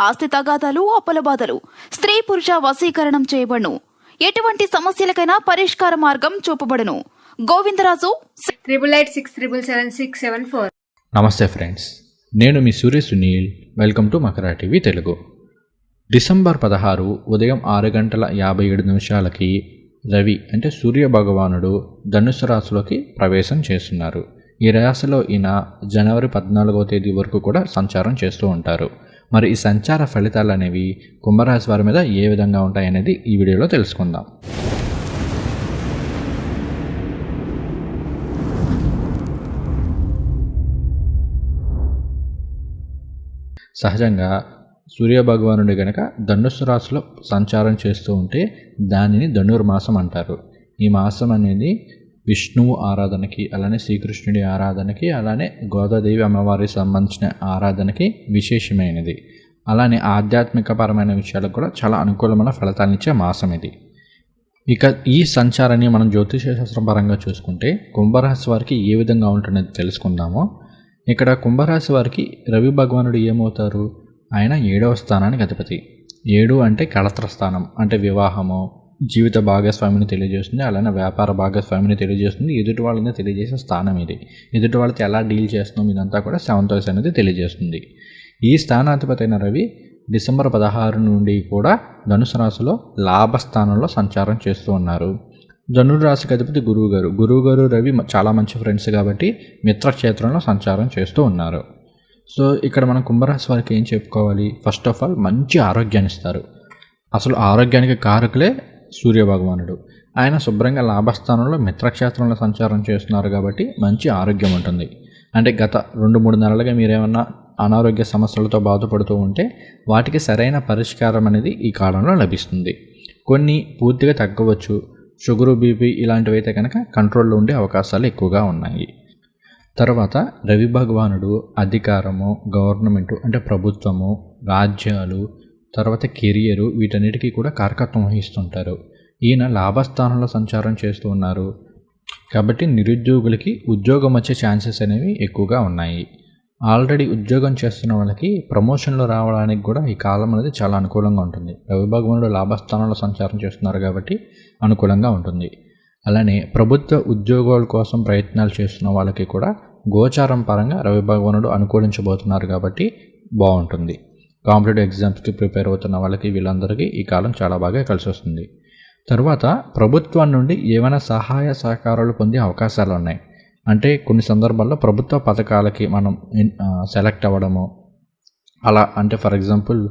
ఆస్తి తగాదాలు అప్పుల బాధలు. స్త్రీ పురుష వశీకరణం చేయబడును. ఎటువంటి సమస్యలకైనా పరిష్కార మార్గం చూపబడును. Govindaraju triple eight six triple seven six seven four నమస్తే ఫ్రెండ్స్. నేను మీ Surya Sunil. Welcome to Makara TV Telugu. December పదహారు ఉదయం ఆరు గంటల యాభై ఏడు నిమిషాలకి రవి అంటే సూర్య భగవానుడు ధనుసు రాశిలోకి ప్రవేశం చేస్తున్నారు. ఈ రాశిలో ఈయన జనవరి పద్నాలుగవ తేదీ వరకు కూడా సంచారం చేస్తూ ఉంటారు. మరి ఈ సంచార ఫలితాలు అనేవి కుంభరాశి వారి మీద ఏ విధంగా ఉంటాయనేది ఈ వీడియోలో తెలుసుకుందాం. సహజంగా సూర్యభగవానుడు గనక ధనుస్సు రాశిలో సంచారం చేస్తూ ఉంటే దానిని ధనుర్మాసం అంటారు. ఈ మాసం అనేది విష్ణువు ఆరాధనకి అలానే శ్రీకృష్ణుడి ఆరాధనకి అలానే గోదాదేవి అమ్మవారికి సంబంధించిన ఆరాధనకి విశేషమైనది. అలానే ఆధ్యాత్మికపరమైన విషయాలకు కూడా చాలా అనుకూలమైన ఫలితాన్నిచ్చే మాసం ఇది. ఇక ఈ సంచారాన్ని మనం జ్యోతిష శాస్త్రం పరంగా చూసుకుంటే కుంభరాశి వారికి ఏ విధంగా ఉంటుందో తెలుసుకుందాము. ఇక్కడ కుంభరాశి వారికి రవి భగవానుడు ఏమవుతారు? ఆయన ఏడవ స్థానానికి అధిపతి. ఏడు అంటే కళత్ర స్థానం అంటే వివాహము. జీవిత భాగస్వామిని తెలియజేస్తుంది అలానే వ్యాపార భాగస్వామిని తెలియజేస్తుంది ఎదుటి వాళ్ళని తెలియజేసే స్థానం ఇది. ఎదుటి వాళ్ళతో ఎలా డీల్ చేస్తున్నాం ఇదంతా కూడా సెవెంత్ హౌస్ అనేది తెలియజేస్తుంది. ఈ స్థానాధిపతి అయిన రవి డిసెంబర్ పదహారు నుండి కూడా ధనుసు రాశిలో లాభస్థానంలో సంచారం చేస్తూ ఉన్నారు. ధనుర్రాశికి అధిపతి గురువు గారు. గురువు గారు రవి చాలా మంచి ఫ్రెండ్స్ కాబట్టి మిత్రక్షేత్రంలో సంచారం చేస్తూ ఉన్నారు. సో ఇక్కడ మనం కుంభరాశి వారికి ఏం చెప్పుకోవాలి? ఫస్ట్ ఆఫ్ ఆల్ మంచి ఆరోగ్యాన్ని ఇస్తారు. అసలు ఆరోగ్యానికి కారకులే సూర్య భగవానుడు ఆయన శుభ్రంగా లాభస్థానంలో మిత్రక్షేత్రంలో సంచారం చేస్తున్నారు కాబట్టి మంచి ఆరోగ్యం ఉంటుంది. అంటే గత రెండు మూడు నెలలుగా మీరేమన్నా అనారోగ్య సమస్యలతో బాధపడుతూ ఉంటే వాటికి సరైన పరిష్కారం అనేది ఈ కాలంలో లభిస్తుంది. కొన్ని పూర్తిగా తగ్గవచ్చు. షుగరు బీపీ ఇలాంటివి అయితే కనుక కంట్రోల్లో ఉండే అవకాశాలు ఎక్కువగా ఉన్నాయి. తర్వాత రవి భగవానుడు అధికారము గవర్నమెంటు అంటే ప్రభుత్వము రాజ్యాలు తర్వాత కెరియరు వీటన్నిటికీ కూడా కారకత్వం వహిస్తుంటారు. ఈయన లాభస్థానంలో సంచారం చేస్తూ ఉన్నారు. కాబట్టి నిరుద్యోగులకి ఉద్యోగం వచ్చే ఛాన్సెస్ అనేవి ఎక్కువగా ఉన్నాయి. ఆల్రెడీ ఉద్యోగం చేస్తున్న వాళ్ళకి ప్రమోషన్లు రావడానికి కూడా ఈ కాలం అనేది చాలా అనుకూలంగా ఉంటుంది. రవి భగవానుడు లాభస్థానంలో సంచారం చేస్తున్నారు కాబట్టి అనుకూలంగా ఉంటుంది. అలానే ప్రభుత్వ ఉద్యోగాల కోసం ప్రయత్నాలు చేస్తున్న వాళ్ళకి కూడా గోచారం పరంగా రవి భగవానుడు అనుకూలించబోతున్నారు కాబట్టి బాగుంటుంది. కాంపిటేటివ్ ఎగ్జామ్స్కి ప్రిపేర్ అవుతున్న వాళ్ళకి వీళ్ళందరికీ ఈ కాలం చాలా బాగా కలిసి వస్తుంది. తర్వాత ప్రభుత్వం నుండి ఏమైనా సహాయ సహకారాలు పొందే అవకాశాలు ఉన్నాయి. అంటే కొన్ని సందర్భాల్లో ప్రభుత్వ పథకాలకి మనం సెలెక్ట్ అవ్వడము. అలా అంటే ఫర్ ఎగ్జాంపుల్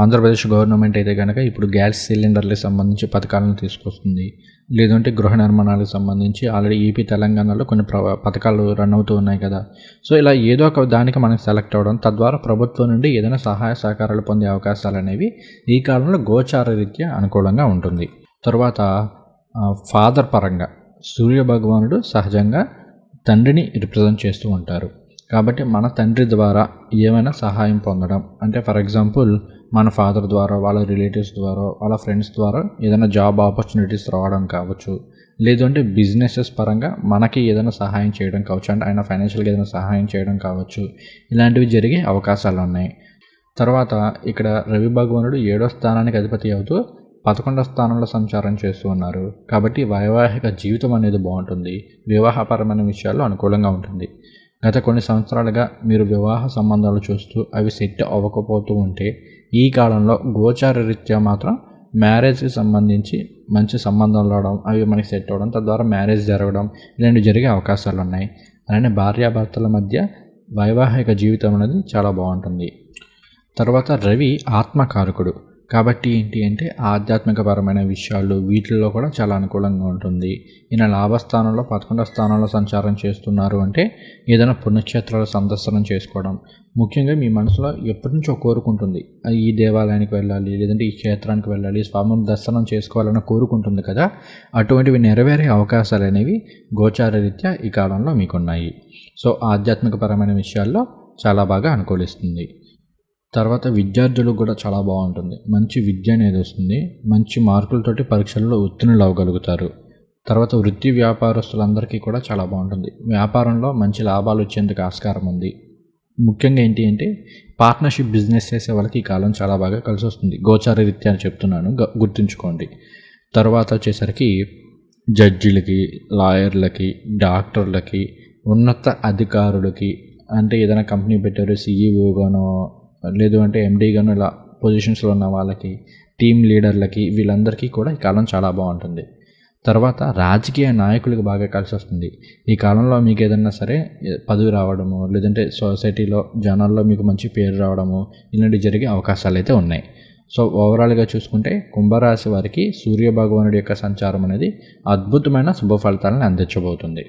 ఆంధ్రప్రదేశ్ గవర్నమెంట్ అయితే కనుక ఇప్పుడు గ్యాస్ సిలిండర్లకు సంబంధించి పథకాలను తీసుకొస్తుంది. లేదంటే గృహ నిర్మాణాలకు సంబంధించి ఆల్రెడీ ఏపీ తెలంగాణలో కొన్ని ప్ర పథకాలు రన్ అవుతూ ఉన్నాయి కదా. సో ఇలా ఏదో ఒక దానికి మనం సెలెక్ట్ అవ్వడం తద్వారా ప్రభుత్వం నుండి ఏదైనా సహాయ సహకారాలు పొందే అవకాశాలు అనేవి ఈ కాలంలో గోచార రీత్యా అనుకూలంగా ఉంటుంది. తర్వాత ఫాదర్ పరంగా సూర్య భగవానుడు సహజంగా తండ్రిని రిప్రజెంట్ చేస్తూ ఉంటారు. కాబట్టి మన తండ్రి ద్వారా ఏమైనా సహాయం పొందడం అంటే ఫర్ ఎగ్జాంపుల్ మన ఫాదర్ ద్వారా వాళ్ళ రిలేటివ్స్ ద్వారా వాళ్ళ ఫ్రెండ్స్ ద్వారా ఏదైనా జాబ్ ఆపర్చునిటీస్ రావడం కావచ్చు. లేదంటే బిజినెసెస్ పరంగా మనకి ఏదైనా సహాయం చేయడం కావచ్చు. అంటే ఆయన ఫైనాన్షియల్గా ఏదైనా సహాయం చేయడం కావచ్చు. ఇలాంటివి జరిగే అవకాశాలు ఉన్నాయి. తర్వాత ఇక్కడ రవి భగవానుడు ఏడో స్థానానికి అధిపతి అవుతూ పదకొండో స్థానంలో సంచారం చేస్తూ ఉన్నారు. కాబట్టి వైవాహిక జీవితం అనేది బాగుంటుంది. వివాహపరమైన విషయాల్లో అనుకూలంగా ఉంటుంది. గత కొన్ని సంవత్సరాలుగా మీరు వివాహ సంబంధాలు చూస్తూ అవి సెట్ అవ్వకపోతూ ఉంటే ఈ కాలంలో గోచార రీత్యా మాత్రం మ్యారేజ్కి సంబంధించి మంచి సంబంధాలు రావడం అవి మనకి సెట్ అవ్వడం తద్వారా మ్యారేజ్ జరగడం ఇలాంటివి జరిగే అవకాశాలు ఉన్నాయి. అలానే భార్యాభర్తల మధ్య వైవాహిక జీవితం అనేది చాలా బాగుంటుంది. తర్వాత రవి ఆత్మకారకుడు. కాబట్టి ఏంటి అంటే ఆధ్యాత్మికపరమైన విషయాలు వీటిల్లో కూడా చాలా అనుకూలంగా ఉంటుంది. ఈయన లాభస్థానంలో పదకొండవ స్థానంలో సంచారం చేస్తున్నారు అంటే ఏదైనా పుణ్యక్షేత్రాలు సందర్శనం చేసుకోవడం. ముఖ్యంగా మీ మనసులో ఎప్పటి నుంచో కోరుకుంటుంది. ఈ దేవాలయానికి వెళ్ళాలి లేదంటే ఈ క్షేత్రానికి వెళ్ళాలి స్వామి దర్శనం చేసుకోవాలని కోరుకుంటుంది కదా. అటువంటివి నెరవేరే అవకాశాలు అనేవి గోచారరీత్యా ఈ కాలంలో మీకున్నాయి. సో ఆధ్యాత్మికపరమైన విషయాల్లో చాలా బాగా అనుకూలిస్తుంది. తర్వాత విద్యార్థులకు కూడా చాలా బాగుంటుంది. మంచి విద్య అనేది వస్తుంది. మంచి మార్కులతోటి పరీక్షల్లో ఉత్తీర్ణులు అవ్వగలుగుతారు. తర్వాత వృత్తి వ్యాపారస్తులందరికీ కూడా చాలా బాగుంటుంది. వ్యాపారంలో మంచి లాభాలు వచ్చేందుకు ఆస్కారం ఉంది. ముఖ్యంగా ఏంటి అంటే పార్ట్నర్షిప్ బిజినెస్ చేసే వాళ్ళకి ఈ కాలం చాలా బాగా కలిసి వస్తుంది గోచార రీత్యా అని చెప్తున్నాను. గ- గుర్తుంచుకోండి. తర్వాత వచ్చేసరికి జడ్జిలకి లాయర్లకి డాక్టర్లకి ఉన్నత అధికారులకి అంటే ఏదైనా కంపెనీ పెట్టారు సీఈఓగానో లేదు అంటే ఎండీగానో ఇలా పొజిషన్స్లో ఉన్న వాళ్ళకి టీమ్ లీడర్లకి వీళ్ళందరికీ కూడా ఈ కాలం చాలా బాగుంటుంది. తర్వాత రాజకీయ నాయకులకు బాగా కలిసి వస్తుంది. ఈ కాలంలో మీకు ఏదన్నా సరే పదవి రావడము లేదంటే సొసైటీలో జనాల్లో మీకు మంచి పేరు రావడము ఇలాంటివి జరిగే అవకాశాలు అయితే ఉన్నాయి. సో ఓవరాల్గా చూసుకుంటే కుంభరాశి వారికి సూర్య భగవానుడి యొక్క సంచారం అనేది అద్భుతమైన శుభ ఫలితాలను అందించబోతుంది.